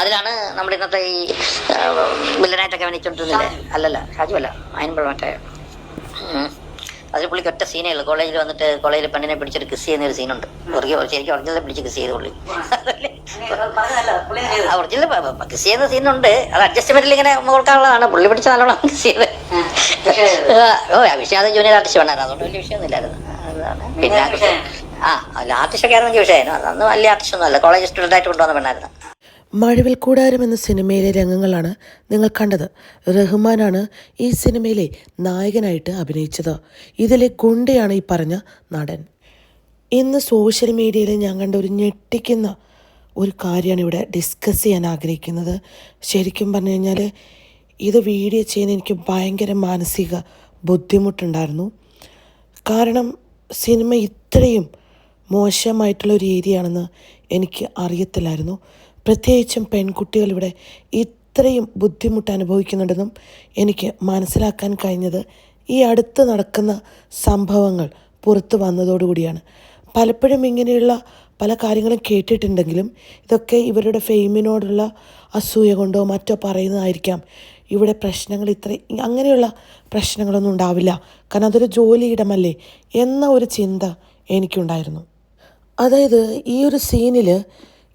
അതിലാണ് നമ്മുടെ ഇന്നത്തെ ഈ വില്ലനായിട്ടൊക്കെ അഭിനയിച്ചോണ്ടിരുന്നില്ലേ അല്ലല്ല ഷാജു അല്ല അതിനുമ്പോൾ മറ്റേ. അതിൽ പുള്ളിക്ക് ഒറ്റ സീനേ ഉള്ളൂ. കോളേജിൽ വന്നിട്ട് കോളേജിൽ പെണ്ണിനെ പിടിച്ചൊരു കിസ് ചെയ്യുന്ന ഒരു സീനുണ്ട് ശരിക്കും ഒറിജിനൽ പിടിച്ച് കിസ് ചെയ്ത് പുള്ളി. ഒറിജിനൽ കിസ് ചെയ്യുന്ന സീനുണ്ട് അത് അഡ്ജസ്റ്റ്മെന്റിൽ ഇങ്ങനെ കൊടുക്കാനുള്ളതാണ് പുള്ളി പിടിച്ച നല്ലോണം കിസ് ചെയ്ത്. ഓ വിഷയം ജൂനിയർ ആർട്ടിസ്റ്റ് വേണമായിരുന്നു. അതുകൊണ്ട് വലിയ വിഷയമൊന്നുമില്ലായിരുന്നു അതാണ്. പിന്നെ ആ അല്ല ആർട്ടിസ്റ്റ് ഒക്കെ ആയിരുന്നു വലിയ വിഷയമായിരുന്നു അതൊന്നും വലിയ ആർട്ടിസ്റ്റ് ഒന്നും അല്ല. കോളേജ് സ്റ്റുഡന്റ് ആയിട്ട് കൊണ്ടുവന്ന പെണ്ണായിരുന്നു. മഴവിൽ കൂടാരം എന്ന സിനിമയിലെ രംഗങ്ങളാണ് നിങ്ങൾ കണ്ടത്. റഹ്മാനാണ് ഈ സിനിമയിലെ നായകനായിട്ട് അഭിനയിച്ചത്. ഇതിലെ ഗുണ്ടയാണ് ഈ പറഞ്ഞ നടൻ. ഇന്ന് സോഷ്യൽ മീഡിയയിൽ ഞാൻ കണ്ട ഒരു ഞെട്ടിക്കുന്ന ഒരു കാര്യമാണ് ഇവിടെ ഡിസ്കസ് ചെയ്യാൻ ആഗ്രഹിക്കുന്നത്. ശരിക്കും പറഞ്ഞു കഴിഞ്ഞാൽ ഇത് വീഡിയോ ചെയ്യുന്ന എനിക്ക് ഭയങ്കര മാനസിക ബുദ്ധിമുട്ടുണ്ടായിരുന്നു. കാരണം സിനിമ ഇത്രയും മോശമായിട്ടുള്ള ഒരു ഏരിയയാണെന്ന് എനിക്ക് അറിയത്തില്ലായിരുന്നു. പ്രത്യേകിച്ചും പെൺകുട്ടികൾ ഇവിടെ ഇത്രയും ബുദ്ധിമുട്ട് അനുഭവിക്കുന്നുണ്ടെന്നും എനിക്ക് മനസ്സിലാക്കാൻ കഴിഞ്ഞത് ഈ അടുത്ത് നടക്കുന്ന സംഭവങ്ങൾ പുറത്തു വന്നതോടുകൂടിയാണ് പലപ്പോഴും ഇങ്ങനെയുള്ള പല കാര്യങ്ങളും കേട്ടിട്ടുണ്ടെങ്കിലും ഇതൊക്കെ ഇവരുടെ ഫെയിമിനോടുള്ള അസൂയ കൊണ്ടോ മറ്റോ പറയുന്നതായിരിക്കാം. ഇവിടെ പ്രശ്നങ്ങൾ ഇത്ര അങ്ങനെയുള്ള പ്രശ്നങ്ങളൊന്നും ഉണ്ടാവില്ല. കാരണം അതൊരു ജോലിയിടമല്ലേ എന്ന ഒരു ചിന്ത എനിക്കുണ്ടായിരുന്നു. അതായത് ഈ ഒരു സീനിൽ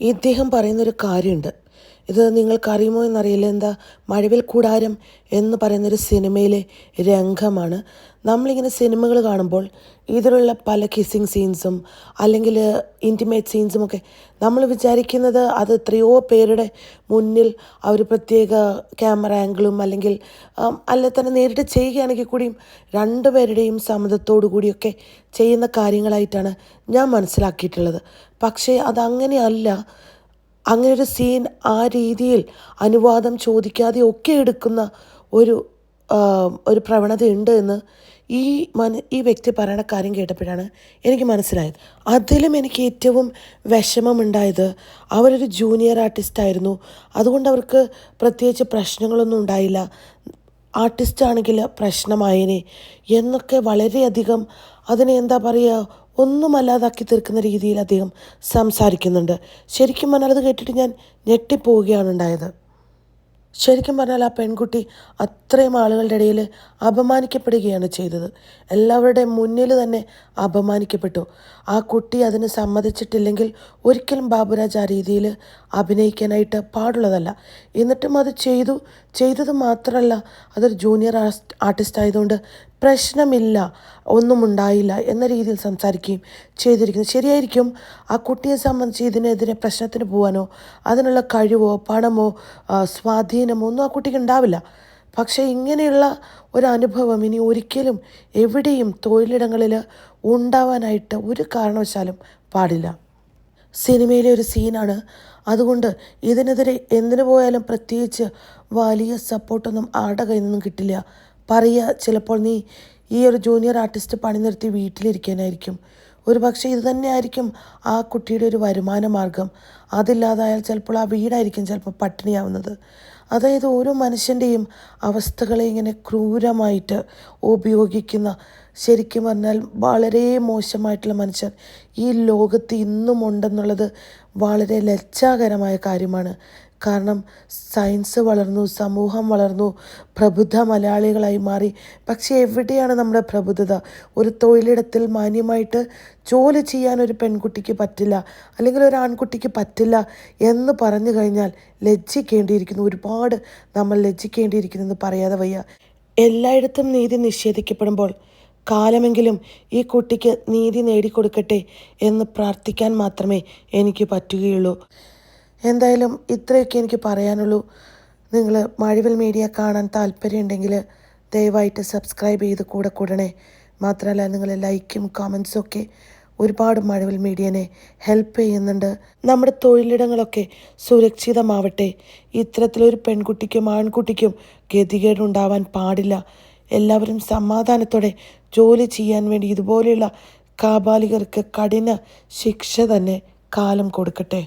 ഇദ്ദേഹം പറയുന്നൊരു കാര്യമുണ്ട്. ഇത് നിങ്ങൾക്കറിയുമോ എന്നറിയില്ല. എന്താ? മഴവിൽ കൂടാരം എന്ന് പറയുന്നൊരു സിനിമയിലെ രംഗമാണ്. നമ്മളിങ്ങനെ സിനിമകൾ കാണുമ്പോൾ ഇതിലുള്ള പല കിസ്സിങ് സീൻസും അല്ലെങ്കിൽ ഇന്റിമേറ്റ് സീൻസും ഒക്കെ നമ്മൾ വിചാരിക്കുന്നത് അത് എത്രയോ പേരുടെ മുന്നിൽ അവർ പ്രത്യേക ക്യാമറ ആംഗിളും അല്ലെങ്കിൽ അല്ല തന്നെ നേരിട്ട് ചെയ്യുകയാണെങ്കിൽ കൂടിയും രണ്ടു രണ്ടുപേരുടെയും സമ്മതത്തോടു കൂടിയൊക്കെ ചെയ്യുന്ന കാര്യങ്ങളായിട്ടാണ് ഞാൻ മനസ്സിലാക്കിയിട്ടുള്ളത്. പക്ഷേ അതങ്ങനെയല്ല. അങ്ങനെ ഒരു സീൻ ആ രീതിയിൽ അനുവാദം ചോദിക്കാതെ ഒക്കെ എടുക്കുന്ന ഒരു ഒരു പ്രവണതയുണ്ട് എന്ന് ഈ മന ഈ വ്യക്തി പറയണ കാര്യം കേട്ടപ്പോഴാണ് എനിക്ക് മനസ്സിലായത്. അതിലും എനിക്ക് ഏറ്റവും വിഷമമുണ്ടായത് അവരൊരു ജൂനിയർ ആർട്ടിസ്റ്റായിരുന്നു അതുകൊണ്ട് അവർക്ക് പ്രത്യേകിച്ച് പ്രശ്നങ്ങളൊന്നും ഉണ്ടായില്ല. ആർട്ടിസ്റ്റ് ആണെങ്കിൽ പ്രശ്നമായേനെ എന്നൊക്കെ വളരെയധികം അതിനെ എന്താ പറയുക ഒന്നുമല്ലാതാക്കി തീർക്കുന്ന രീതിയിൽ അദ്ദേഹം സംസാരിക്കുന്നുണ്ട്. ശരിക്കും പറഞ്ഞാൽ അത് കേട്ടിട്ട് ഞാൻ ഞെട്ടിപ്പോവുകയാണ് ഉണ്ടായത്. ശരിക്കും പറഞ്ഞാൽ ആ പെൺകുട്ടി അത്രയും ആളുകളുടെ ഇടയിൽ അപമാനിക്കപ്പെടുകയാണ് ചെയ്തത്. എല്ലാവരുടെ മുന്നിൽ തന്നെ അപമാനിക്കപ്പെട്ടു. ആ കുട്ടി അതിന് സമ്മതിച്ചിട്ടില്ലെങ്കിൽ ഒരിക്കലും ബാബുരാജ് ആ രീതിയിൽ അഭിനയിക്കാനായിട്ട് പാടുള്ളതല്ല. എന്നിട്ടും അത് ചെയ്തു. ചെയ്തത് മാത്രമല്ല അതൊരു ജൂനിയർ ആർട്ടിസ്റ്റ് ആയതുകൊണ്ട് പ്രശ്നമില്ല ഒന്നും ഉണ്ടായില്ല എന്ന രീതിയിൽ സംസാരിക്കുകയും ചെയ്തിരിക്കുന്നു. ശരിയായിരിക്കും ആ കുട്ടിയെ സംബന്ധിച്ച് ഇതിനെതിരെ പ്രശ്നത്തിന് പോകാനോ അതിനുള്ള കഴിവോ പണമോ സ്വാധീനമോ ഒന്നും ആ കുട്ടിക്ക് ഉണ്ടാവില്ല. പക്ഷേ ഇങ്ങനെയുള്ള ഒരു അനുഭവം ഇനി ഒരിക്കലും എവിടെയും തൊഴിലിടങ്ങളിൽ ഉണ്ടാവാനായിട്ട് ഒരു കാരണവശാലും പാടില്ല. സിനിമയിലെ ഒരു സീനാണ്. അതുകൊണ്ട് ഇതിനെതിരെ എന്തിനു പോയാലും പ്രത്യേകിച്ച് വലിയ സപ്പോർട്ടൊന്നും ആരുടെ കയ്യിൽ നിന്നും കിട്ടില്ല. പറയുക ചിലപ്പോൾ നീ ഈ ഒരു ജൂനിയർ ആർട്ടിസ്റ്റ് പണി നിർത്തി വീട്ടിലിരിക്കാനായിരിക്കും. ഒരു പക്ഷേ ഇത് തന്നെയായിരിക്കും ആ കുട്ടിയുടെ ഒരു വരുമാന മാർഗം. അതില്ലാതായാൽ ചിലപ്പോൾ ആ വീടായിരിക്കും ചിലപ്പോൾ പട്ടിണിയാവുന്നത്. അതായത് ഓരോ മനുഷ്യന്റെയും അവസ്ഥകളെ ഇങ്ങനെ ക്രൂരമായിട്ട് ഉപയോഗിക്കുന്ന ശരിക്കും പറഞ്ഞാൽ വളരെ മോശമായിട്ടുള്ള മനുഷ്യർ ഈ ലോകത്ത് ഇന്നും ഉണ്ടെന്നുള്ളത് വളരെ ലജ്ജാകരമായ കാര്യമാണ്. കാരണം സയൻസ് വളർന്നു സമൂഹം വളർന്നു പ്രബുദ്ധ മലയാളികളായി മാറി. പക്ഷേ എവിടെയാണ് നമ്മുടെ പ്രബുദ്ധത? ഒരു തൊഴിലിടത്തിൽ മാന്യമായിട്ട് ജോലി ചെയ്യാൻ ഒരു പെൺകുട്ടിക്ക് പറ്റില്ല അല്ലെങ്കിൽ ഒരു ആൺകുട്ടിക്ക് പറ്റില്ല എന്ന് പറഞ്ഞു കഴിഞ്ഞാൽ ലജ്ജിക്കേണ്ടിയിരിക്കുന്നു. ഒരുപാട് നമ്മൾ ലജ്ജിക്കേണ്ടിയിരിക്കുന്നു എന്ന് പറയാതെ വയ്യ. എല്ലായിടത്തും നീതി നിഷേധിക്കപ്പെടുമ്പോൾ കാലമെങ്കിലും ഈ കുട്ടിക്ക് നീതി നേടിക്കൊടുക്കട്ടെ എന്ന് പ്രാർത്ഥിക്കാൻ മാത്രമേ എനിക്ക് പറ്റുകയുള്ളൂ. എന്തായാലും ഇത്രയൊക്കെ എനിക്ക് പറയാനുള്ളൂ. നിങ്ങൾ മഴവിൽ മീഡിയ കാണാൻ താല്പര്യമുണ്ടെങ്കിൽ ദയവായിട്ട് സബ്സ്ക്രൈബ് ചെയ്ത് കൂടെ കൂടണേ. മാത്രമല്ല നിങ്ങൾ ലൈക്കും കമൻസും ഒക്കെ ഒരുപാട് മഴവിൽ മീഡിയനെ ഹെൽപ്പ് ചെയ്യുന്നുണ്ട്. നമ്മുടെ തൊഴിലിടങ്ങളൊക്കെ സുരക്ഷിതമാവട്ടെ. ഇത്തരത്തിലൊരു പെൺകുട്ടിക്കും ആൺകുട്ടിക്കും ഗതികേടുണ്ടാവാൻ പാടില്ല. എല്ലാവരും സമാധാനത്തോടെ ജോലി ചെയ്യാൻ വേണ്ടി ഇതുപോലെയുള്ള കാബാലികർക്ക് കഠിന ശിക്ഷ തന്നെ കാലം കൊടുക്കട്ടെ.